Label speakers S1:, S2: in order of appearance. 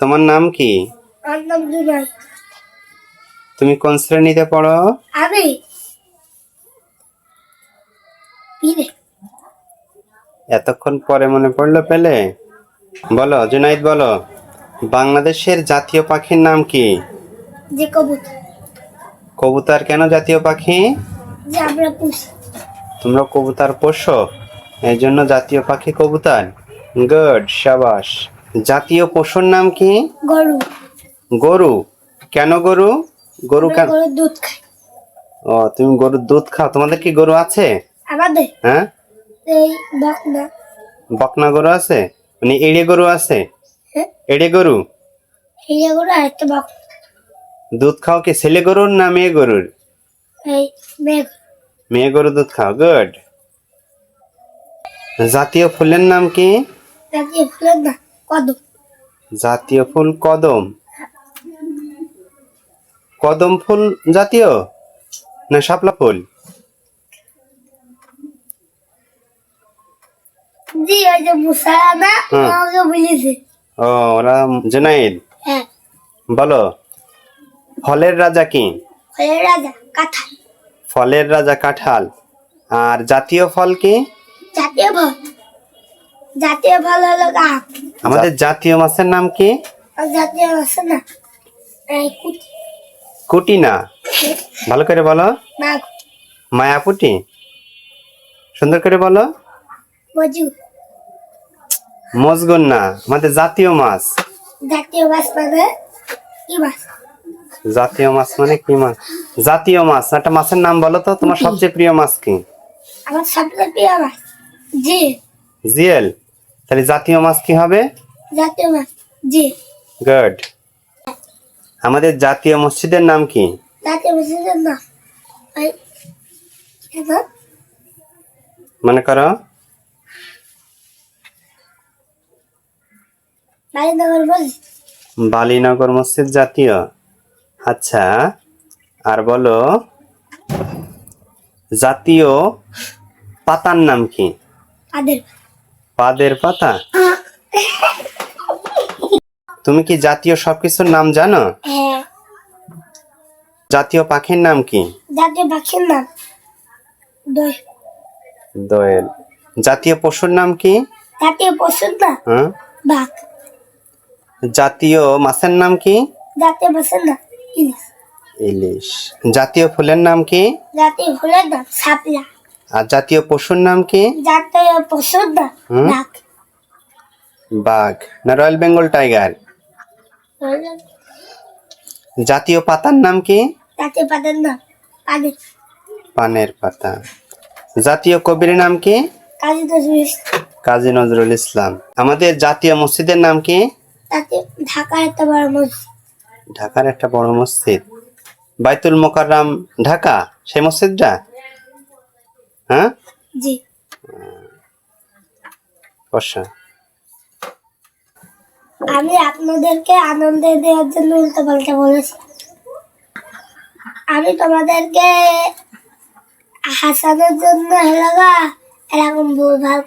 S1: তোমার নাম কি? তুমি কোন শ্রেণীতে পড়ো?
S2: আমি
S1: এতক্ষণ পরে মনে পড়ল পেলে? বলো জুনাইদ বলো বাংলাদেশের জাতীয় পাখির নাম কি?
S2: যে কবুতর।
S1: কবুতর কেন জাতীয় পাখি?
S2: যে আমরা পুষি।
S1: তোমরা কবুতর পোষো এই জন্য জাতীয় পাখি কবুতর। গুড সাবাস। জাতীয় পশুর নাম কি?
S2: গরু।
S1: গরু। কেন গরু? গরু কেন?
S2: দুধ খাই।
S1: ও তুমি গরুর দুধ খাও। তোমাদের কি গরু আছে?
S2: আমাদের।
S1: হ্যাঁ?
S2: এই বকনা।
S1: বকনা গরু আছে? মানে এড়ে গরু আছে?
S2: হ্যাঁ।
S1: এড়ে গরু?
S2: হিরে গরু আর একটা বক
S1: দুধ খাও কি? ছেলে গরুর না মেয়ে গরুর?
S2: এই মেঘ
S1: মেয়ে গরু দুধ খাও। গুড। জাতীয় ফুলের নাম কি?
S2: জাতীয় ফুলের না কদম।
S1: জাতীয় ফুল কদম। কদম ফুল জাতীয় না শাপলা ফুল?
S2: জি ওই যে মুসারা না আমাকে বলেছে।
S1: ও ওরা জুনাইদ?
S2: হ্যাঁ।
S1: বলো ফলের রাজা কি?
S2: ফলের রাজা কাঁঠাল।
S1: ফলের রাজা কাঁঠাল। আর জাতীয় ফল কি?
S2: জাতীয় ফল। জাতীয় ফল হলো আম
S1: আমাদের জাতীয় মাছের নাম কি?
S2: জাতীয় আছে না কুটি
S1: কুটি না? ভালো করে বলো। মায়াপুটি সুন্দর করে বলো।
S2: মজু।
S1: মজগুন না আমাদের জাতীয় মাছ।
S2: জাতীয় মাছ মানে কি মাছ?
S1: জাতীয় মাছ মানে কি মাছ? জাতীয় মাছ একটা মাছের নাম বলো তো তোমার সবচেয়ে প্রিয় মাছ কি?
S2: আমার সবচেয়ে প্রিয় মাছ জি
S1: জিএল তাহলে জাতীয় মাছ কি হবে?
S2: জাতীয় মাছ জি।
S1: গুড আমাদের জাতীয় মসজিদের নাম কি?
S2: জাতীয় মাছের না ওই কেন
S1: মনে করো।
S2: বালিনগর বলি
S1: বালীনগর মসজিদ জাতীয়। আচ্ছা আর বলো জাতীয় পাতার নাম কি?
S2: আদের।
S1: পাদের পাতা? তুমি কি জাতীয় সবকিছুর নাম জানো?
S2: হ্যাঁ।
S1: জাতীয় পাখির নাম কি?
S2: জাতীয় পাখির নাম
S1: দোয়েল। জাতীয় পশুর নাম কি?
S2: জাতীয় পশুর না
S1: হ্যাঁ?
S2: বাঘ।
S1: জাতীয় মাছের নাম কি?
S2: জাতীয় মাছের না ইলিশ।
S1: ইলিশ। জাতীয় ফুলের নাম কি?
S2: জাতীয় ফুলের নাম শাপলা।
S1: আর জাতীয় পশুর নাম কি?
S2: জাতীয় পশুর নাম বাঘ।
S1: না রয়্যাল বেঙ্গল টাইগার। জাতীয় পাতার নাম কি?
S2: জাতীয় পাতার নাম কাদের
S1: পানের পাতা। জাতীয় কবির নাম কি?
S2: কাজী নজরুল ইসলাম।
S1: কাজী নজরুল ইসলাম। আমাদের জাতীয় মসজিদের নাম কি?
S2: ঢাকার একটা বড় মসজিদ।
S1: ঢাকার একটা বড় মসজিদ। বাইতুল মোকাররম ঢাকা? সেই মসজিদটা? হ্যাঁ?
S2: জি।
S1: বর্ষা
S2: আমি আপনাদেরকে আনন্দ দেওয়ার জন্য উল্টো পাল্টা বলেছি। আমি তোমাদেরকে হাসানোর জন্য হেলাগা এরকম ভুল ভালো